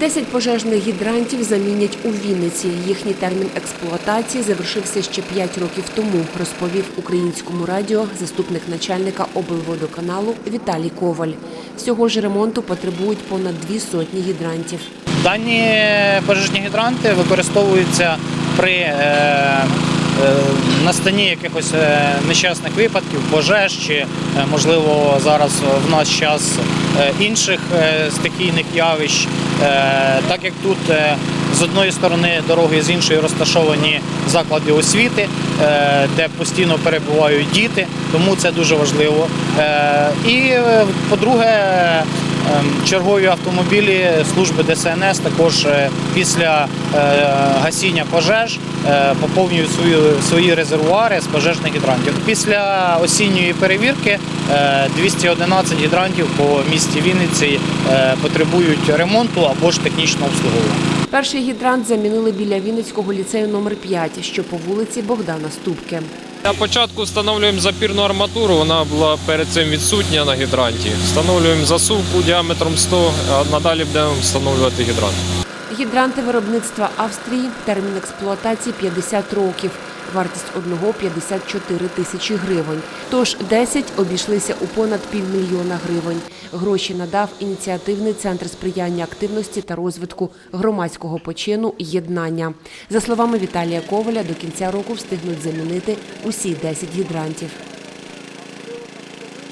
Десять пожежних гідрантів замінять у Вінниці. Їхній термін експлуатації завершився ще 5 років тому, розповів українському радіо заступник начальника облводоканалу Віталій Коваль. Всього ж ремонту потребують понад дві сотні гідрантів. Дані пожежні гідранти використовуються при е, якихось е, нещасних випадків, пожеж чи, е, можливо, зараз в наш час е, інших стихійних явищ. Так як тут з одної сторони дороги, з іншої розташовані заклади освіти, де постійно перебувають діти, тому це дуже важливо. І, по-друге, Чергові автомобілі служби ДСНС також е, після е, гасіння пожеж е, поповнюють свої, резервуари з пожежних гідрантів. Після осінньої перевірки е, 211 гідрантів по місті Вінниці потребують ремонту або ж технічного обслуговування. Перший гідрант замінили біля Вінницького ліцею номер 5, що по вулиці Богдана Ступки. На початку встановлюємо запірну арматуру, вона була перед цим відсутня на гідранті. Встановлюємо засувку діаметром 100, а надалі будемо встановлювати гідрант. Гідранти виробництва Австрії, термін експлуатації 50 років. Вартість одного 54 тисячі гривень. Тож 10 обійшлися у понад півмільйона гривень. Гроші надав ініціативний центр сприяння активності та розвитку громадського почину «Єднання». За словами Віталія Коваля, до кінця року встигнуть замінити усі 10 гідрантів.